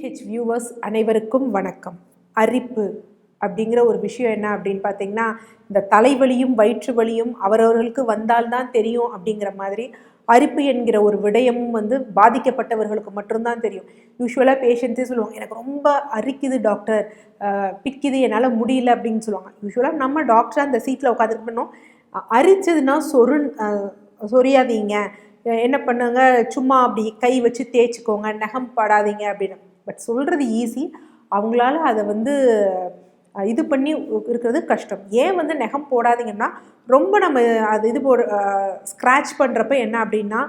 Viewers அனைவருக்கும் வணக்கம். அரிப்பு அப்படிங்கிற ஒரு விஷயம் என்ன அப்படின்னு பார்த்தீங்கன்னா இந்த தலைவலியும் வயிற்று வலியும் அவரவர்களுக்கு வந்தால்தான் தெரியும் அப்படிங்கிற மாதிரி அரிப்பு என்கிற ஒரு விடயமும் வந்து பாதிக்கப்பட்டவர்களுக்கு மட்டும்தான் தெரியும். யூஸ்வலாக பேஷண்ட்ஸே சொல்லுவாங்க எனக்கு ரொம்ப அரிக்குது டாக்டர் பிக்குது என்னால் முடியல அப்படின்னு சொல்லுவாங்க. யூஸ்வலாக நம்ம டாக்டராக அந்த சீட்டில் உட்காந்துட்டு பண்ணோம் அரிச்சதுன்னா சொரு சொரியாதீங்க. என்ன பண்ணுங்க சும்மா அப்படி கை வச்சு தேய்ச்சிக்கோங்க நகம் படாதீங்க அப்படின்னு. பட் சொல்கிறது ஈஸி அவங்களால அதை வந்து இது பண்ணி உ- இருக்கிறது கஷ்டம். ஏன் வந்து நகம் போடாதீங்கன்னா ரொம்ப நம்ம அது இது போ ஸ்க்ராட்ச் பண்ணுறப்ப என்ன அப்படின்னா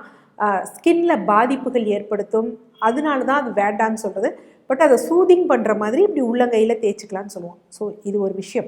ஸ்கின்ல பாதிப்புகள் ஏற்படுத்தும். அதனால தான் அது வேண்டான்னு சொல்கிறது பட் அதை சூதிங் பண்ணுற மாதிரி இப்படி உள்ளங்கையில் தேய்ச்சிக்கலான்னு சொல்லுவோம். ஸோ இது ஒரு விஷயம்.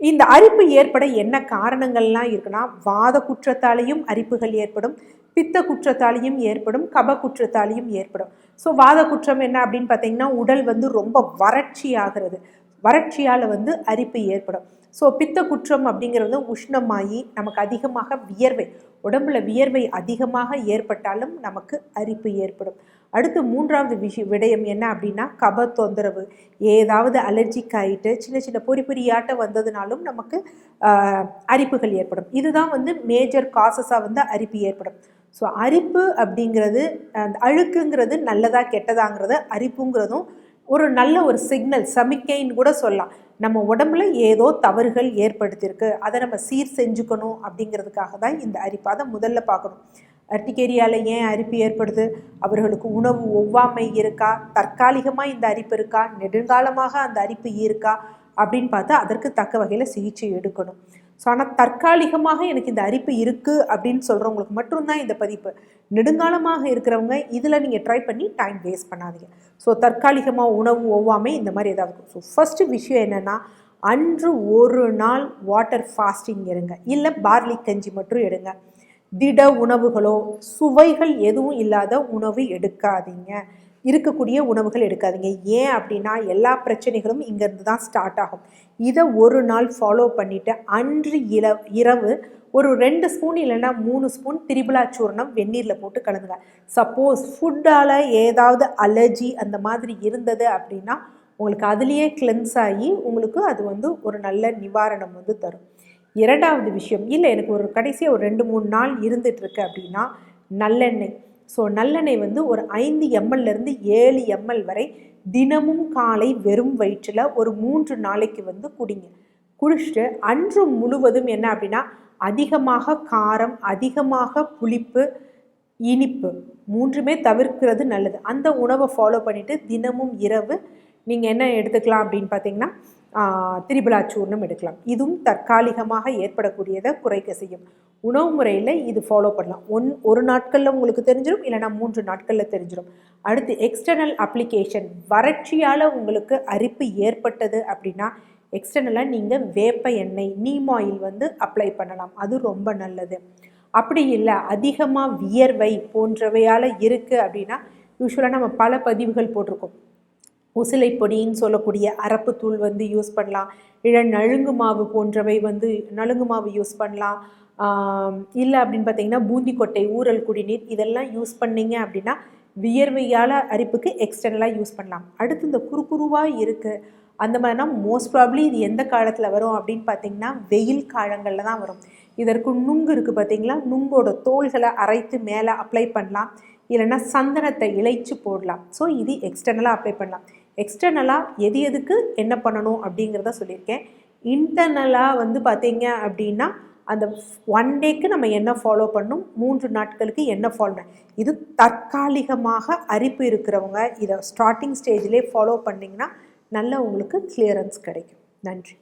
இந்த அரிப்பு ஏற்பட என்ன காரணங்கள்லாம் இருக்குன்னா வாத குற்றத்தாலேயும் அரிப்புகள் ஏற்படும். பித்த குற்றத்தாலையும் ஏற்படும் கப குற்றத்தாலையும் ஏற்படும். ஸோ வாத குற்றம் என்ன அப்படின்னு பார்த்தீங்கன்னா உடல் வந்து ரொம்ப வறட்சி ஆகிறது வறட்சியால் வந்து அரிப்பு ஏற்படும். ஸோ பித்த குற்றம் அப்படிங்கிறது உஷ்ணமாகி நமக்கு அதிகமாக வியர்வை உடம்புல வியர்வை அதிகமாக ஏற்பட்டாலும் நமக்கு அரிப்பு ஏற்படும். அடுத்து மூன்றாவது விஷய விடயம் என்ன அப்படின்னா கப தொந்தரவு. ஏதாவது அலர்ஜிக் ஆகிட்டு சின்ன சின்ன பொறி பொறியாட்டம் வந்ததுனாலும் நமக்கு அரிப்புகள் ஏற்படும். இதுதான் வந்து மேஜர் காசஸாக வந்து அரிப்பு ஏற்படும். ஸோ அரிப்பு அப்படிங்கிறது அந்த அழுக்குங்கிறது நல்லதா கெட்டதாங்கிறத அரிப்புங்கிறதும் ஒரு நல்ல ஒரு சிக்னல் சமிக்கைன்னு கூட சொல்லலாம். நம்ம உடம்புல ஏதோ தவறுகள் ஏற்படுத்தியிருக்கு. அதை நம்ம சீர் செஞ்சுக்கணும் அப்படிங்கிறதுக்காக தான் இந்த அரிப்பு அதை முதல்ல பார்க்கணும். அர்டிகேரியாவில் ஏன் அரிப்பு ஏற்படுது? அவர்களுக்கு உணவு ஒவ்வாமை இருக்கா? தற்காலிகமாக இந்த அரிப்பு இருக்கா? நெடுங்காலமாக அந்த அரிப்பு இருக்கா? அப்படின்னு பார்த்து அதற்கு தக்க வகையில் சிகிச்சை எடுக்கணும். ஸோ ஆனால் தற்காலிகமாக எனக்கு இந்த அரிப்பு இருக்குது அப்படின்னு சொல்கிறவங்களுக்கு மட்டும்தான் இந்த பதிப்பு. நெடுங்காலமாக இருக்கிறவங்க இதில் நீங்கள் ட்ரை பண்ணி டைம் வேஸ்ட் பண்ணாதீங்க. ஸோ தற்காலிகமாக உணவு ஒவ்வாமை இந்த மாதிரி ஏதாவது இருக்கும். ஸோ ஃபஸ்ட்டு விஷயம் என்னென்னா அன்று ஒரு நாள் வாட்டர் ஃபாஸ்டிங் எடுங்க. இல்லை பார்லி கஞ்சி மட்டும் எடுங்க. திட உணவுகளோ சுவைகள் எதுவும் இல்லாத உணவு எடுக்காதீங்க. இருக்கக்கூடிய உணவுகள் எடுக்காதீங்க. ஏன் அப்படின்னா எல்லா பிரச்சனைகளும் இங்கேருந்து தான் ஸ்டார்ட் ஆகும். இதை ஒரு நாள் ஃபாலோ பண்ணிவிட்டு அன்று இரவு இரவு ஒரு ரெண்டு ஸ்பூன் இல்லைன்னா மூணு ஸ்பூன் திரிபுலா சூர்ணம் வெந்நீரில் போட்டு கலந்துங்க. சப்போஸ் ஃபுட்டால் ஏதாவது அலர்ஜி அந்த மாதிரி இருந்தது அப்படின்னா உங்களுக்கு அதுலேயே கிளென்ஸ் ஆகி உங்களுக்கு அது வந்து ஒரு நல்ல நிவாரணம் வந்து தரும். இரண்டாவது விஷயம் இல்லை எனக்கு ஒரு கடைசியாக ஒரு ரெண்டு மூணு நாள் இருந்துகிட்ருக்கு அப்படின்னா நல்லெண்ணெய். ஸோ நல்லெண்ணெய் வந்து ஒரு ஐந்து எம்எல்லேருந்து ஏழு எம்எல் வரை தினமும் காலை வெறும் வயிற்றில் ஒரு மூன்று நாளைக்கு வந்து குடிங்க. குடிச்சிட்டு அன்று முழுவதும் என்ன அப்படின்னா அதிகமாக காரம் அதிகமாக புளிப்பு இனிப்பு மூன்றுமே தவிர்க்கிறது நல்லது. அந்த உணவை ஃபாலோ பண்ணிவிட்டு தினமும் இரவு நீங்கள் என்ன எடுத்துக்கலாம் அப்படின்னு பார்த்தீங்கன்னா ஆஹ், எடுக்கலாம். இதுவும் தற்காலிகமாக ஏற்படக்கூடியதை குறைக்க செய்யும். உணவு முறையில் இது ஃபாலோ பண்ணலாம். ஒன் ஒரு நாட்களில் உங்களுக்கு தெரிஞ்சிடும் இல்லைன்னா மூன்று நாட்களில் தெரிஞ்சிடும் அடுத்து எக்ஸ்டர்னல் அப்ளிகேஷன் வறட்சியால் உங்களுக்கு அரிப்பு ஏற்பட்டது அப்படின்னா எக்ஸ்டர்னலாக நீங்கள் வேப்ப எண்ணெய் நீம் ஆயில் வந்து அப்ளை பண்ணலாம். அது ரொம்ப நல்லது. அப்படி இல்லை அதிகமாக வியர்வை போன்றவையால் இருக்குது அப்படின்னா யூஸ்வலாக நம்ம பல பதிவுகள் போட்டிருக்கோம். உசிலை பொடின்னு சொல்லக்கூடிய அரப்புத்தூள் வந்து யூஸ் பண்ணலாம். இல்லை நழுங்கு மாவு போன்றவை வந்து நலுங்கு மாவு யூஸ் பண்ணலாம். இல்லை அப்படின்னு பார்த்தீங்கன்னா பூந்தி கொட்டை ஊறல் குடிநீர் இதெல்லாம் யூஸ் பண்ணீங்க அப்படின்னா வியர்வையால் அரிப்புக்கு எக்ஸ்டர்னலாக யூஸ் பண்ணலாம். அடுத்து இந்த குறுகுருவாக இருக்குது அந்த மாதிரினா மோஸ்ட் ப்ராப்ளி இது எந்த காலத்தில் வரும் அப்படின்னு பார்த்தீங்கன்னா வெயில் காலங்களில் தான் வரும். இதற்கு நுங்கு இருக்குது பார்த்தீங்களா? நுங்கோட தோள்களை அரைத்து மேலே அப்ளை பண்ணலாம். இல்லைன்னா சந்தனத்தை இழைச்சி போடலாம். ஸோ இது எக்ஸ்டர்னலாக அப்ளை பண்ணலாம். எக்ஸ்டர்னலாக எது எதுக்கு என்ன பண்ணணும் அப்படிங்கிறத சொல்லியிருக்கேன். இன்டர்னலாக வந்து பார்த்தீங்க அப்படின்னா அந்த ஒன் டேக்கு நம்ம என்ன ஃபாலோ பண்ணணும் மூன்று நாட்களுக்கு என்ன ஃபாலோ இது தற்காலிகமாக அரிப்பு இருக்கிறவங்க இதை ஸ்டார்டிங் ஸ்டேஜ்லேயே ஃபாலோ பண்ணிங்கன்னா நல்ல உங்களுக்கு கிளியரன்ஸ் கிடைக்கும். நன்றி.